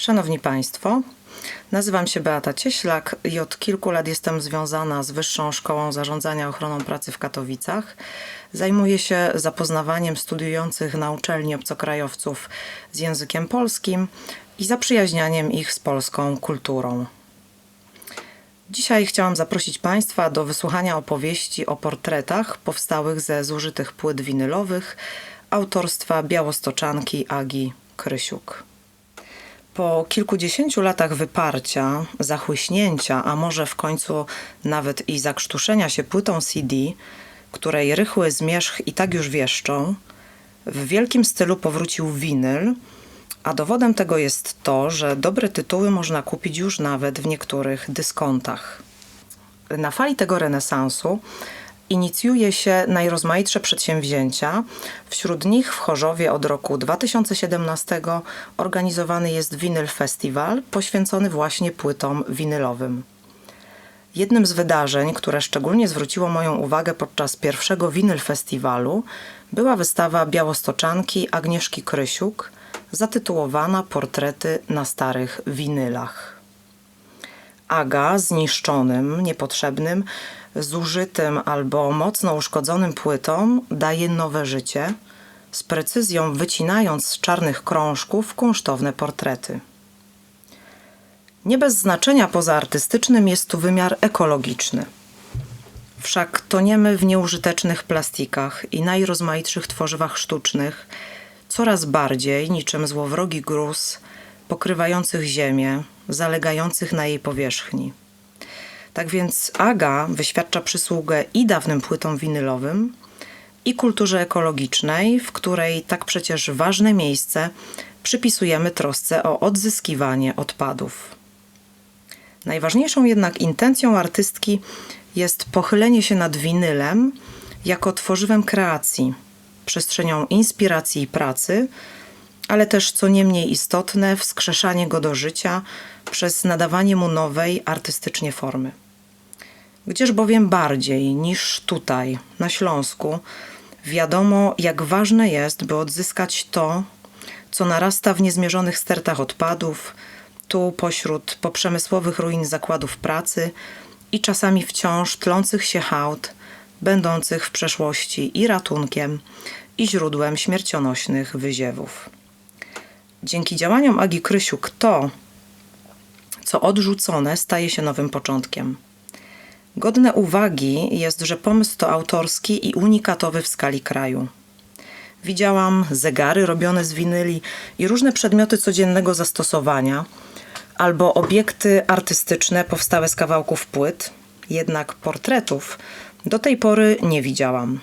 Szanowni Państwo, nazywam się Beata Cieślak i od kilku lat jestem związana z Wyższą Szkołą Zarządzania Ochroną Pracy w Katowicach. Zajmuję się zapoznawaniem studiujących na uczelni obcokrajowców z językiem polskim i zaprzyjaźnianiem ich z polską kulturą. Dzisiaj chciałam zaprosić Państwa do wysłuchania opowieści o portretach powstałych ze zużytych płyt winylowych autorstwa białostoczanki Agi Krysiuk. Po kilkudziesięciu latach wyparcia, zachłyśnięcia, a może w końcu nawet i zakrztuszenia się płytą CD, której rychły zmierzch i tak już wieszczą, w wielkim stylu powrócił winyl, a dowodem tego jest to, że dobre tytuły można kupić już nawet w niektórych dyskontach. Na fali tego renesansu inicjuje się najrozmaitsze przedsięwzięcia. Wśród nich w Chorzowie od roku 2017 organizowany jest Winyl Festival poświęcony właśnie płytom winylowym. Jednym z wydarzeń, które szczególnie zwróciło moją uwagę podczas pierwszego Winyl Festiwalu, była wystawa białostoczanki Agnieszki Krysiuk zatytułowana Portrety na starych winylach. Aga zniszczonym, niepotrzebnym, zużytym albo mocno uszkodzonym płytom daje nowe życie, z precyzją wycinając z czarnych krążków kunsztowne portrety. Nie bez znaczenia poza artystycznym jest tu wymiar ekologiczny. Wszak toniemy w nieużytecznych plastikach i najrozmaitszych tworzywach sztucznych, coraz bardziej niczym złowrogi gruz pokrywających ziemię, zalegających na jej powierzchni. Tak więc Aga wyświadcza przysługę i dawnym płytom winylowym, i kulturze ekologicznej, w której tak przecież ważne miejsce przypisujemy trosce o odzyskiwanie odpadów. Najważniejszą jednak intencją artystki jest pochylenie się nad winylem jako tworzywem kreacji, przestrzenią inspiracji i pracy, ale też co nie mniej istotne, wskrzeszanie go do życia przez nadawanie mu nowej artystycznie formy. Gdzież bowiem bardziej niż tutaj, na Śląsku, wiadomo, jak ważne jest, by odzyskać to, co narasta w niezmierzonych stertach odpadów, tu pośród poprzemysłowych ruin zakładów pracy i czasami wciąż tlących się hałd, będących w przeszłości i ratunkiem, i źródłem śmiercionośnych wyziewów. Dzięki działaniom Agi Krysiuk to, co odrzucone, staje się nowym początkiem. Godne uwagi jest, że pomysł to autorski i unikatowy w skali kraju. Widziałam zegary robione z winyli i różne przedmioty codziennego zastosowania, albo obiekty artystyczne powstałe z kawałków płyt, jednak portretów do tej pory nie widziałam.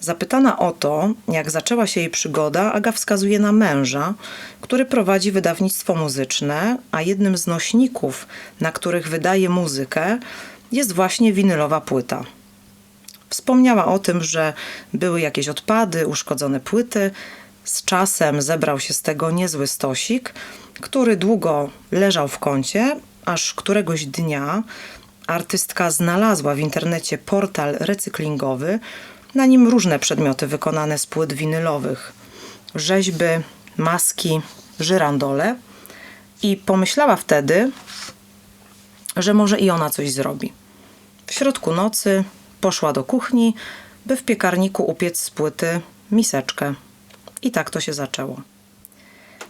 Zapytana o to, jak zaczęła się jej przygoda, Aga wskazuje na męża, który prowadzi wydawnictwo muzyczne, a jednym z nośników, na których wydaje muzykę, jest właśnie winylowa płyta. Wspomniała o tym, że były jakieś odpady, uszkodzone płyty. Z czasem zebrał się z tego niezły stosik, który długo leżał w kącie, aż któregoś dnia artystka znalazła w internecie portal recyklingowy, na nim różne przedmioty wykonane z płyt winylowych, rzeźby, maski, żyrandole i pomyślała wtedy, że może i ona coś zrobi. W środku nocy poszła do kuchni, by w piekarniku upiec z płyty miseczkę. I tak to się zaczęło.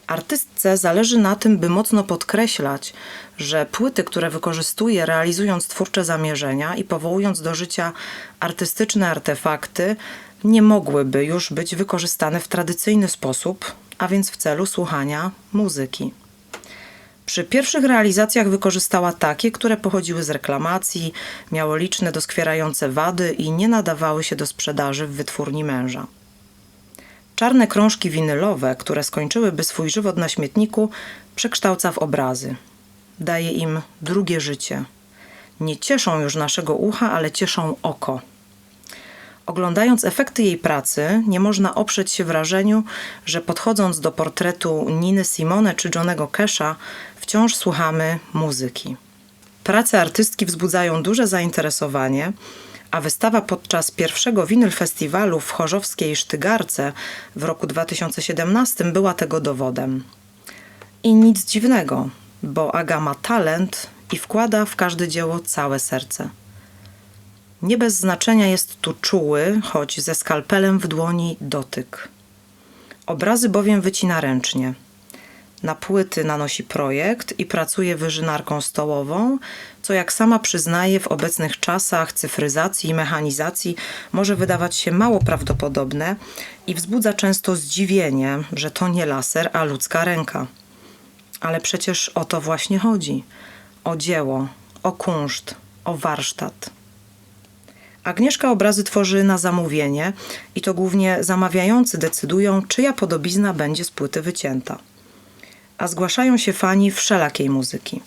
Artystce zależy na tym, by mocno podkreślać, że płyty, które wykorzystuje realizując twórcze zamierzenia i powołując do życia artystyczne artefakty, nie mogłyby już być wykorzystane w tradycyjny sposób, a więc w celu słuchania muzyki. Przy pierwszych realizacjach wykorzystała takie, które pochodziły z reklamacji, miały liczne doskwierające wady i nie nadawały się do sprzedaży w wytwórni męża. Czarne krążki winylowe, które skończyłyby swój żywot na śmietniku, przekształca w obrazy. Daje im drugie życie. Nie cieszą już naszego ucha, ale cieszą oko. Oglądając efekty jej pracy, nie można oprzeć się wrażeniu, że podchodząc do portretu Niny Simone czy Johnego Kesha, wciąż słuchamy muzyki. Prace artystki wzbudzają duże zainteresowanie, a wystawa podczas pierwszego Winyl Festiwalu w Chorzowskiej Sztygarce w roku 2017 była tego dowodem. I nic dziwnego, bo Aga ma talent i wkłada w każde dzieło całe serce. Nie bez znaczenia jest tu czuły, choć ze skalpelem w dłoni dotyk. Obrazy bowiem wycina ręcznie. Na płyty nanosi projekt i pracuje wyżynarką stołową, co jak sama przyznaje w obecnych czasach cyfryzacji i mechanizacji może wydawać się mało prawdopodobne i wzbudza często zdziwienie, że to nie laser, a ludzka ręka. Ale przecież o to właśnie chodzi: o dzieło, o kunszt, o warsztat. Agnieszka obrazy tworzy na zamówienie i to głównie zamawiający decydują, czyja podobizna będzie z płyty wycięta. A zgłaszają się fani wszelakiej muzyki.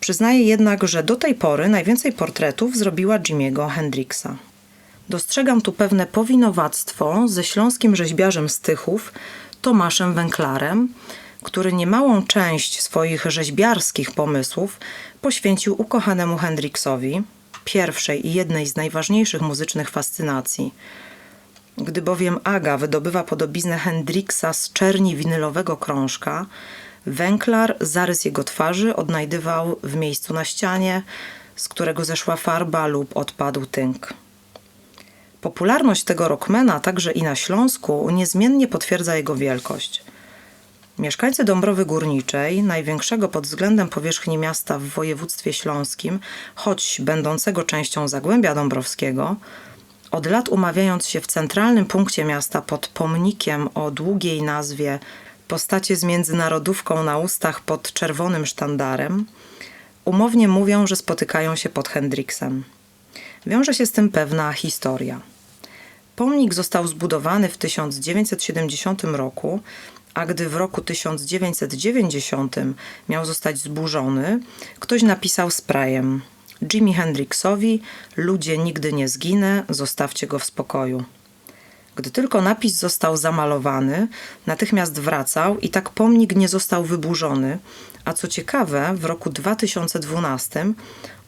Przyznaje jednak, że do tej pory najwięcej portretów zrobiła Jimiego Hendrixa. Dostrzegam tu pewne powinowactwo ze śląskim rzeźbiarzem Stychów, Tomaszem Węklarem, który niemałą część swoich rzeźbiarskich pomysłów poświęcił ukochanemu Hendrixowi, pierwszej i jednej z najważniejszych muzycznych fascynacji. Gdy bowiem Aga wydobywa podobiznę Hendrixa z czerni winylowego krążka, Węklar zarys jego twarzy odnajdywał w miejscu na ścianie, z którego zeszła farba lub odpadł tynk. Popularność tego rockmana także i na Śląsku niezmiennie potwierdza jego wielkość. Mieszkańcy Dąbrowy Górniczej, największego pod względem powierzchni miasta w województwie śląskim, choć będącego częścią Zagłębia Dąbrowskiego, od lat umawiając się w centralnym punkcie miasta pod pomnikiem o długiej nazwie Postacie z międzynarodówką na ustach pod czerwonym sztandarem, umownie mówią, że spotykają się pod Hendriksem. Wiąże się z tym pewna historia. Pomnik został zbudowany w 1970 roku, a gdy w roku 1990 miał zostać zburzony, ktoś napisał sprayem Jimi Hendrixowi Ludzie nigdy nie zginę, zostawcie go w spokoju. Gdy tylko napis został zamalowany, natychmiast wracał i tak pomnik nie został wyburzony, a co ciekawe, w roku 2012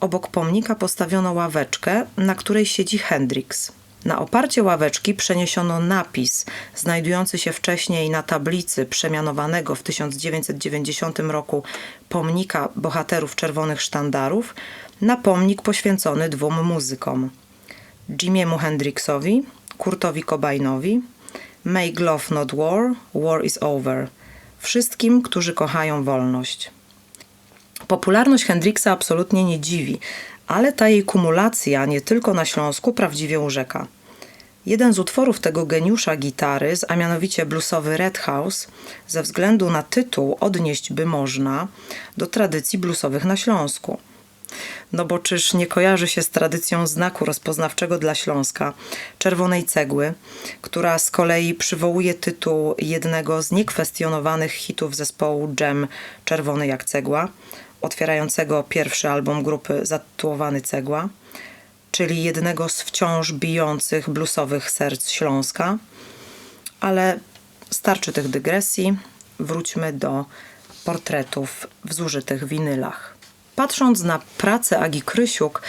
obok pomnika postawiono ławeczkę, na której siedzi Hendrix. Na oparcie ławeczki przeniesiono napis znajdujący się wcześniej na tablicy przemianowanego w 1990 roku pomnika bohaterów czerwonych sztandarów na pomnik poświęcony dwóm muzykom: Jimiemu Hendrixowi, Kurtowi Cobainowi, Make Love Not War, War is Over. Wszystkim, którzy kochają wolność. Popularność Hendrixa absolutnie nie dziwi, ale ta jej kumulacja nie tylko na Śląsku prawdziwie urzeka. Jeden z utworów tego geniusza gitary, a mianowicie bluesowy Red House, ze względu na tytuł odnieść by można do tradycji bluesowych na Śląsku. No bo czyż nie kojarzy się z tradycją znaku rozpoznawczego dla Śląska, czerwonej cegły, która z kolei przywołuje tytuł jednego z niekwestionowanych hitów zespołu Jam Czerwony jak cegła, otwierającego pierwszy album grupy zatytułowany Cegła, czyli jednego z wciąż bijących bluesowych serc Śląska. Ale starczy tych dygresji. Wróćmy do portretów w zużytych winylach. Patrząc na pracę Agi Krysiuk,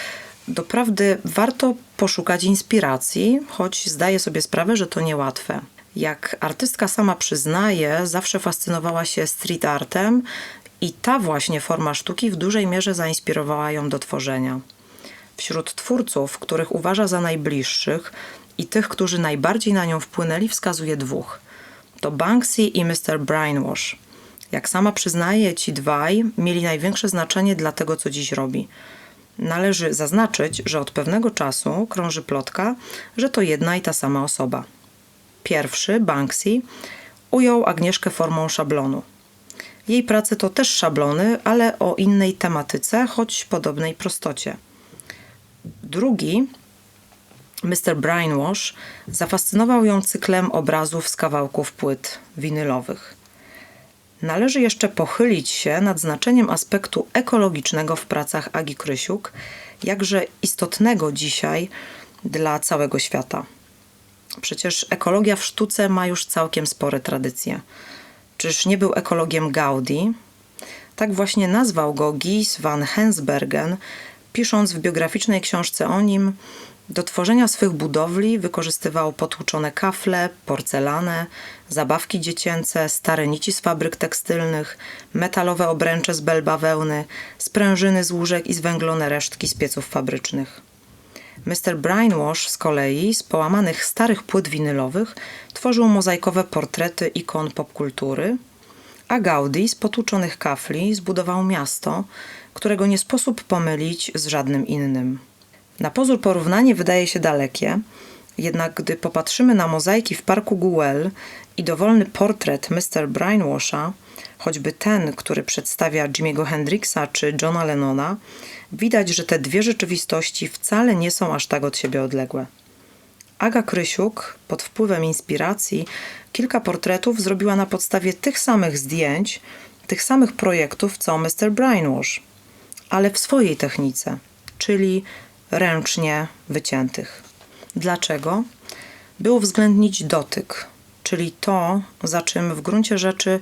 doprawdy warto poszukać inspiracji, choć zdaję sobie sprawę, że to niełatwe. Jak artystka sama przyznaje, zawsze fascynowała się street artem i ta właśnie forma sztuki w dużej mierze zainspirowała ją do tworzenia. Wśród twórców, których uważa za najbliższych i tych, którzy najbardziej na nią wpłynęli, wskazuje dwóch. To Banksy i Mr. Brainwash. Jak sama przyznaje, ci dwaj mieli największe znaczenie dla tego, co dziś robi. Należy zaznaczyć, że od pewnego czasu krąży plotka, że to jedna i ta sama osoba. Pierwszy, Banksy, ujął Agnieszkę formą szablonu. Jej prace to też szablony, ale o innej tematyce, choć podobnej prostocie. Drugi, Mr. Brainwash, zafascynował ją cyklem obrazów z kawałków płyt winylowych. Należy jeszcze pochylić się nad znaczeniem aspektu ekologicznego w pracach Agi Krysiuk, jakże istotnego dzisiaj dla całego świata. Przecież ekologia w sztuce ma już całkiem spore tradycje. Czyż nie był ekologiem Gaudi? Tak właśnie nazwał go Gies van Hensbergen, pisząc w biograficznej książce o nim Do tworzenia swych budowli wykorzystywał potłuczone kafle, porcelanę, zabawki dziecięce, stare nici z fabryk tekstylnych, metalowe obręcze z bel bawełny, sprężyny z łóżek i zwęglone resztki z pieców fabrycznych. Mr. Brainwash z kolei z połamanych starych płyt winylowych tworzył mozaikowe portrety ikon popkultury, a Gaudi z potłuczonych kafli zbudował miasto, którego nie sposób pomylić z żadnym innym. Na pozór porównanie wydaje się dalekie, jednak gdy popatrzymy na mozaiki w parku Güell i dowolny portret Mr. Brainwasha, choćby ten, który przedstawia Jimiego Hendrixa czy Johna Lennona, widać, że te dwie rzeczywistości wcale nie są aż tak od siebie odległe. Aga Krysiuk, pod wpływem inspiracji, kilka portretów zrobiła na podstawie tych samych zdjęć, tych samych projektów co Mr. Brainwash, ale w swojej technice, czyli ręcznie wyciętych. Dlaczego? By uwzględnić dotyk, czyli to, za czym w gruncie rzeczy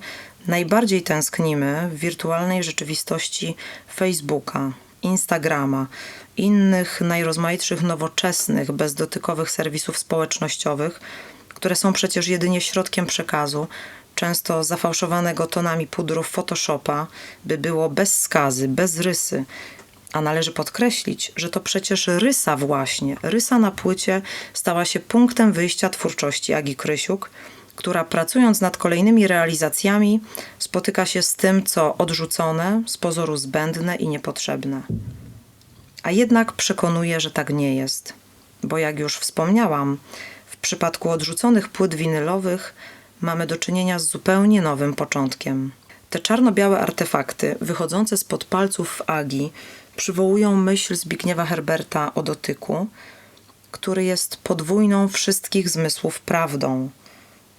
najbardziej tęsknimy w wirtualnej rzeczywistości Facebooka, Instagrama, innych najrozmaitszych nowoczesnych, bezdotykowych serwisów społecznościowych, które są przecież jedynie środkiem przekazu, często zafałszowanego tonami pudrów Photoshopa, by było bez skazy, bez rysy. A należy podkreślić, że to przecież rysa właśnie, rysa na płycie stała się punktem wyjścia twórczości Agi Krysiuk, która pracując nad kolejnymi realizacjami spotyka się z tym, co odrzucone, z pozoru zbędne i niepotrzebne. A jednak przekonuje, że tak nie jest, bo jak już wspomniałam, w przypadku odrzuconych płyt winylowych mamy do czynienia z zupełnie nowym początkiem. Te czarno-białe artefakty, wychodzące spod palców Agi, przywołują myśl Zbigniewa Herberta o dotyku, który jest podwójną wszystkich zmysłów prawdą,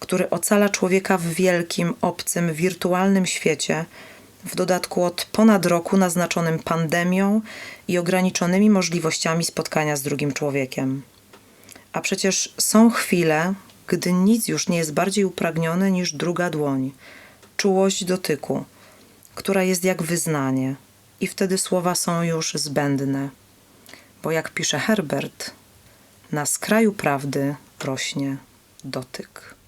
który ocala człowieka w wielkim, obcym, wirtualnym świecie, w dodatku od ponad roku naznaczonym pandemią i ograniczonymi możliwościami spotkania z drugim człowiekiem. A przecież są chwile, gdy nic już nie jest bardziej upragnione niż druga dłoń, czułość dotyku, która jest jak wyznanie, i wtedy słowa są już zbędne, bo jak pisze Herbert, na skraju prawdy rośnie dotyk.